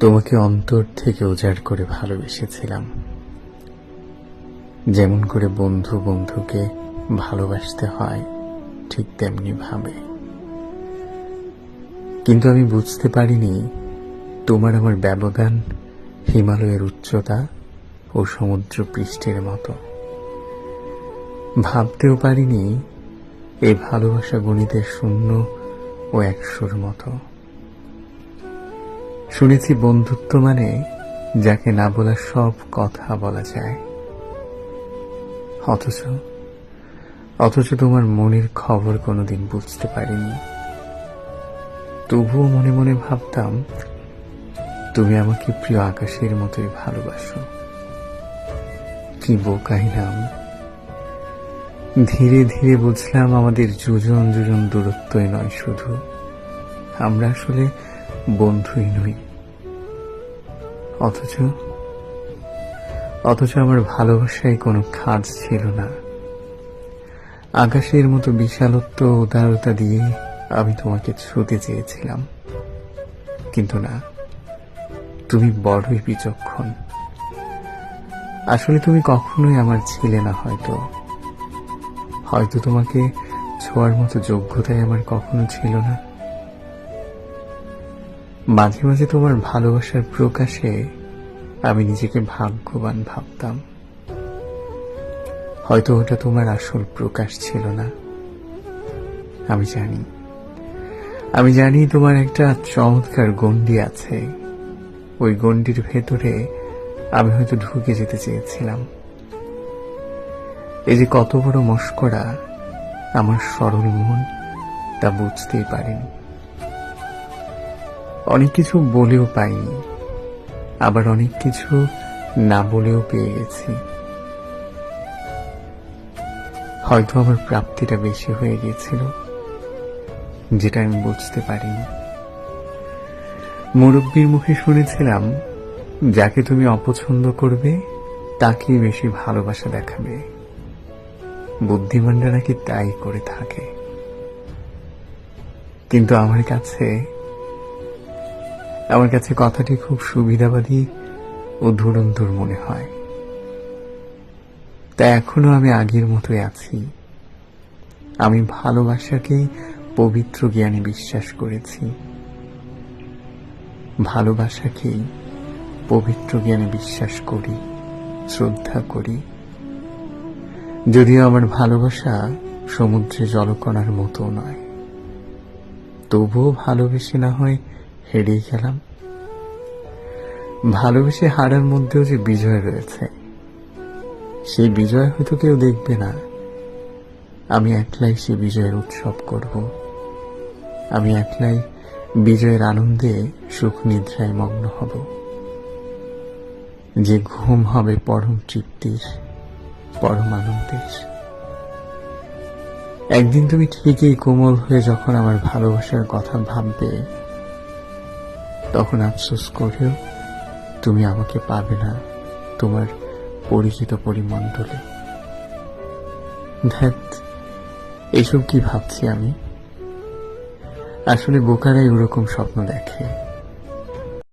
তোমাকে অন্তর থেকে উজাড় করে ভালোবেসেছিলাম। যেমন করে বন্ধু বন্ধুকে ভালোবাসতে হয়, ঠিক তেমনি ভাবে। কিন্তু আমি বুঝতে পারিনি তোমার আমার ব্যবধান হিমালয়ের উচ্চতা ও সমুদ্র পৃষ্ঠের মতো। ভাবতেও পারিনি এই ভালোবাসা গণিতের শূন্য ও একশোর মতো। শুনেছি বন্ধুত্ব মানে যাকে না বলা সব কথা বলা যায়। অথচ অথচ তোমার মনের খবর কোনোদিন বুঝতে পারিনি। তবুও মনে মনে ভাবতাম, তুমি আমাকে প্রিয় আকাশের মতোই ভালোবাসো। কি বোকাই নাম ধীরে ধীরে বুঝলাম আমাদের যোজন যোজন দূরত্বই নয় শুধু। আমরা আসলে বন্ধুই নই। অথচ অথচ আমার ভালোবাসায় কোনো খাজ ছিল না। আকাশের মতো বিশালত্ব উদারতা দিয়ে আমি তোমাকে ছুতে চেয়েছিলাম। কিন্তু না, তুমি বড়ই বিচক্ষণ। আসলে তুমি কখনোই আমার ছিলে না হয়তো। হয়তো তোমাকে ছোঁয়ার মতো যোগ্যতাই আমার কখনো ছিল না। মাঝে মাঝে তোমার ভালোবাসার প্রকাশে আমি নিজেকে ভাগ্যবান ভাবতাম। হয়তো ওটা তোমার আসল প্রকাশ ছিল না। আমি জানি। আমি জানি তোমার একটা চমৎকার গণ্ডি আছে। ওই গণ্ডির ভেতরে আমি হয়তো ঢুকে যেতে চেয়েছিলাম। এই যে কত বড় মস্করা, আমার সরল মন তা বুঝতেই পারেনি। অনেক কিছু বলেও পাইনি। আবার অনেক কিছু না বলেও পেয়ে গেছি। হয়তো আমার প্রাপ্তিটা বেশি হয়ে গিয়েছিল যেটা আমি বুঝতে পারিনি। মুরব্বীর মুখে শুনেছিলাম, যাকে তুমি অপছন্দ করবে, তাকেই বেশি ভালোবাসা দেখাবে। বুদ্ধিমানরা নাকি তাই করে থাকে। কিন্তু আমার কাছে আমার কাছে কথাটি খুব সুবিধাবাদী ও ধুরন্ধুর মনে হয়। তা এখনও আমি আগের মতোই আছি। আমি ভালোবাসাকেই পবিত্র জ্ঞানে বিশ্বাস করেছি। ভালোবাসাকেই পবিত্র জ্ঞানে বিশ্বাস করি, শ্রদ্ধা করি। যদিও আমার ভালোবাসা সমুদ্রে জলকণার মতো নয়, তবুও ভালোবেসে না হয় হেরেই গেলাম। ভালোবেসে হারার মধ্যেও যে বিজয় রয়েছে সেই বিজয় হয়তো কেউ দেখবে না। আমি একলাই সে বিজয়ের উৎসব করব। আমি একলাই বিজয়ের আনন্দে সুখ নিদ্রায় মগ্ন হব। যে ঘুম হবে পরম তৃপ্তির, পরম আনন্দের। একদিন তুমি ঠিকই কোমল হয়ে যখন আমার ভালোবাসার কথা ভাববে তখন আফসোস করেও, তুমি আমাকে পাবে না তোমার পরিচিত পরিমণ্ডলে। এইসব কি ভাবছি আমি? আসলে বোকারাই ওরকম স্বপ্ন দেখে।